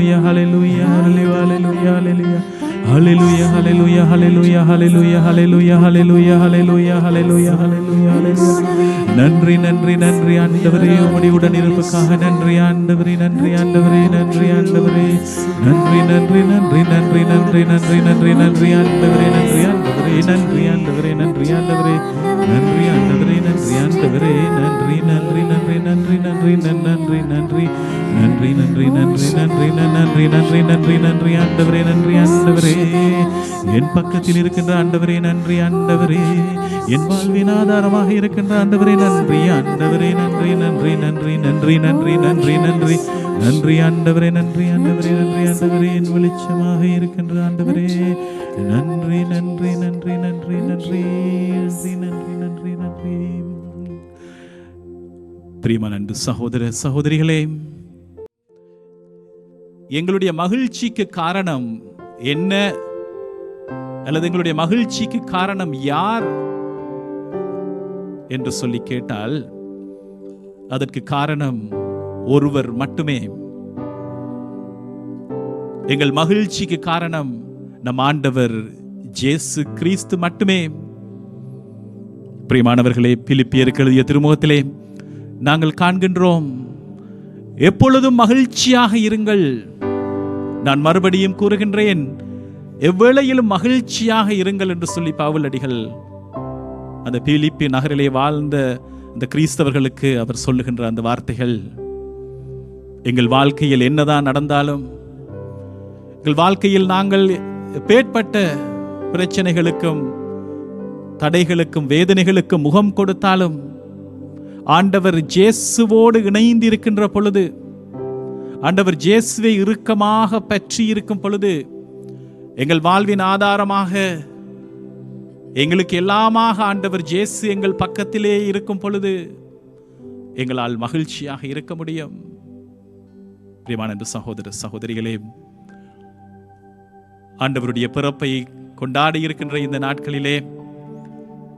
Hallelujah, hallelujah, hallelujah, hallelujah, hallelujah, hallelujah, hallelujah, hallelujah, hallelujah, hallelujah, hallelujah, hallelujah, நன்றி நன்றி நன்றி ஆண்டவரே உம்முடைய இருப்புக்காக நன்றி ஆண்டவரே நன்றி ஆண்டவரே நன்றி ஆண்டவரே நன்றி நன்றி நன்றி நன்றி நன்றி நன்றி நன்றி நன்றி ஆண்டவரே நன்றி ஆண்டவரே நன்றி ஆண்டவரே நன்றி ஆண்டவரே நன்றி ஆண்டவரே நன்றி ஆண்டவரே நன்றி நன்றி நன்றி நன்றி நன்றி நன்றி நன்றி நன்றி நன்றி நன்றி நன்றி நன்றி நன்றி நன்றி நன்றி ஆண்டவரே நன்றி ஆண்டவரே என் பக்கத்தில் இருக்கின்ற ஆண்டவரே நன்றி ஆண்டவரே என் வாழ்வின் ஆதாரமாக இருக்கின்ற ஆண்டவரே நன்றி ஆண்டவரே நன்றி நன்றி நன்றி நன்றி நன்றி நன்றி நன்றி நன்றி ஆண்டவரே நன்றி ஆண்டவரே நன்றி ஆண்டவரே என் வெளிச்சமாக இருக்கின்ற ஆண்டவரே நன்றி நன்றி நன்றி நன்றி நன்றி நன்றி நன்றி நன்றி நன்றி பிரியமான அன்பு சகோதர சகோதரிகளே எங்களுடைய மகிழ்ச்சிக்கு காரணம் என்ன? அல்லது எங்களுடைய மகிழ்ச்சிக்கு காரணம் யார்? என்று சொல்லி கேட்டால் அதற்கு காரணம் ஒருவர் மட்டுமே. எங்கள் மகிழ்ச்சிக்கு காரணம் நம் ஆண்டவர் ஜேசு கிறிஸ்து மட்டுமே. பிரியமானவர்களே பிலிப்பியருக்கு எழுதிய திருமுகத்திலே நாங்கள் காண்கின்றோம் எப்பொழுதும் மகிழ்ச்சியாக இருங்கள். நான் மறுபடியும் கூறுகின்றேன் எவ்வேளையிலும் மகிழ்ச்சியாக இருங்கள் என்று சொல்லி பாவலடிகள் அந்த பிலிப்பி நகரிலே வாழ்ந்த இந்த கிறிஸ்தவர்களுக்கு அவர் சொல்லுகின்ற அந்த வார்த்தைகள் எங்கள் வாழ்க்கையில் என்னதான் நடந்தாலும் எங்கள் வாழ்க்கையில் நாங்கள் பேட்பட்ட பிரச்சனைகளுக்கும் தடைகளுக்கும் வேதனைகளுக்கும் முகம் கொடுத்தாலும் ஆண்டவர் ஜேசுவோடு இணைந்து இருக்கின்ற பொழுது ஆண்டவர் ஜேசுவை இறுக்கமாக பற்றி இருக்கும் பொழுது எங்கள் வாழ்வின் ஆதாரமாக எங்களுக்கு எல்லாமாக ஆண்டவர் ஜேசு எங்கள் பக்கத்திலே இருக்கும் பொழுது எங்களால் மகிழ்ச்சியாக இருக்க முடியும். பிரியமான சகோதர சகோதரிகளே ஆண்டவருடைய பிறப்பை கொண்டாடி இருக்கின்ற இந்த நாட்களிலே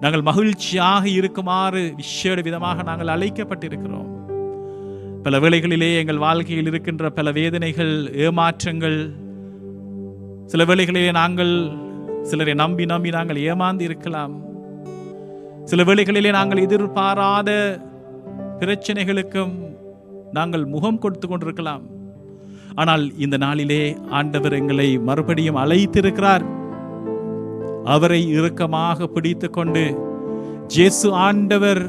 நாங்கள் மகிழ்ச்சியாக இருக்குமாறு விசேட விதமாக நாங்கள் அழைக்கப்பட்டிருக்கிறோம். பல வேளைகளிலே எங்கள் வாழ்க்கையில் இருக்கின்ற பல வேதனைகள் ஏமாற்றங்கள் சில வேளைகளிலே நாங்கள் சிலரை நம்பி நம்பி நாங்கள் ஏமாந்து இருக்கலாம். சில வேளைகளிலே நாங்கள் எதிர்பாராத பிரச்சனைகளுக்கும் நாங்கள் முகம் கொடுத்து கொண்டிருக்கலாம். ஆனால் இந்த நாளிலே ஆண்டவர் எங்களை மறுபடியும் அழைத்திருக்கிறார். அவரை இறுக்கமாக பிடித்து கொண்டு ஜேசு ஆண்டவர்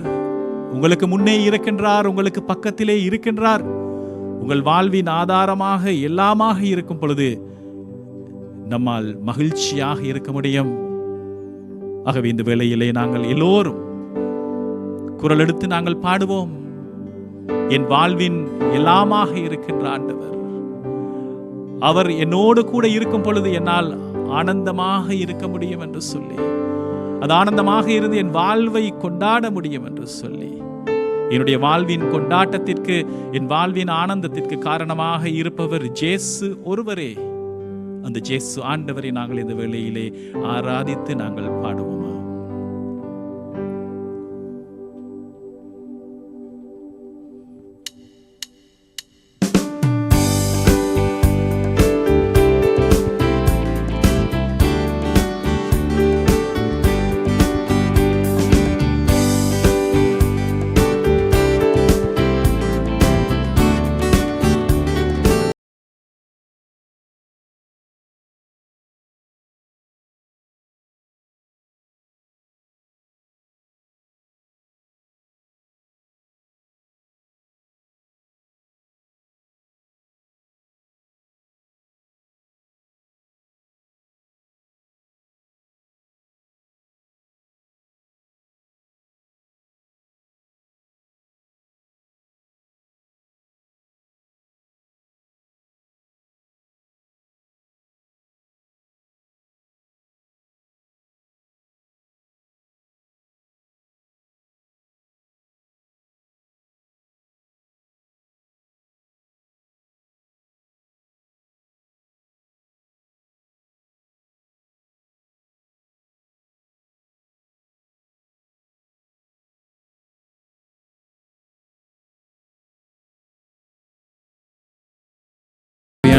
உங்களுக்கு முன்னே இருக்கின்றார் உங்களுக்கு பக்கத்திலே இருக்கின்றார். உங்கள் வாழ்வின் ஆதாரமாக எல்லாமாக இருக்கும் பொழுது நம்மால் மகிழ்ச்சியாக இருக்க முடியும். ஆகவே இந்த வேளையிலே நாங்கள் எல்லோரும் குரல் எடுத்து நாங்கள் பாடுவோம். என் வாழ்வின் எல்லாமாக இருக்கின்ற ஆண்டவர். அவர் என்னோடு கூட இருக்கும் பொழுது என்னால் ஆனந்தமாக இருக்க முடியும் என்று சொல்லி அது ஆனந்தமாக இருந்து என் வாழ்வை கொண்டாட முடியும் என்று சொல்லி என்னுடைய வாழ்வின் கொண்டாட்டத்திற்கு என் வாழ்வின் ஆனந்தத்திற்கு காரணமாக இருப்பவர் ஜேசு ஒருவரே. அந்த ஜேசு ஆண்டவரை நாங்கள் இந்த வேளையிலே ஆராதித்து நாங்கள் பாடுவோமா?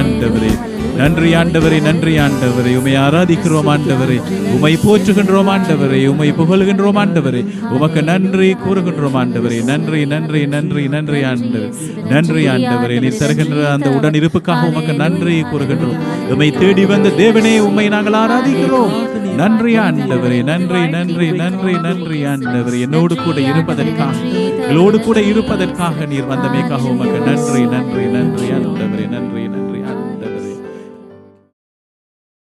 ஆண்டவரே. நன்றி ஆண்டவரே நன்றி ஆண்டவரே. உமை ஆராதிக்கிறோம் ஆண்டவரே. உமை போற்றுகின்றோம் ஆண்டவரே. உமை புகழ்கின்றோம் ஆண்டவரே. உமக்கு நன்றி கூறுகின்றோம் ஆண்டவரே. நன்றி நன்றி நன்றி நன்றி ஆண்டவர். நன்றி ஆண்டவரே. நீ தருகின்ற அந்த உடன் இருப்புக்காக உமக்கு நன்றி கூறுகின்றோம். உமை தேடி வந்த தேவனே உம்மை நாங்கள் ஆராதிக்கிறோம். நன்றி ஆண்டவரே நன்றி நன்றி நன்றி நன்றி ஆண்டவரே. என்னோடு கூட இருப்பதற்காக எங்களோடு கூட இருப்பதற்காக நீர் வந்தமைக்காக உமக்கு நன்றி நன்றி நன்றி ஆண்டவரே. நன்றி நன்றி.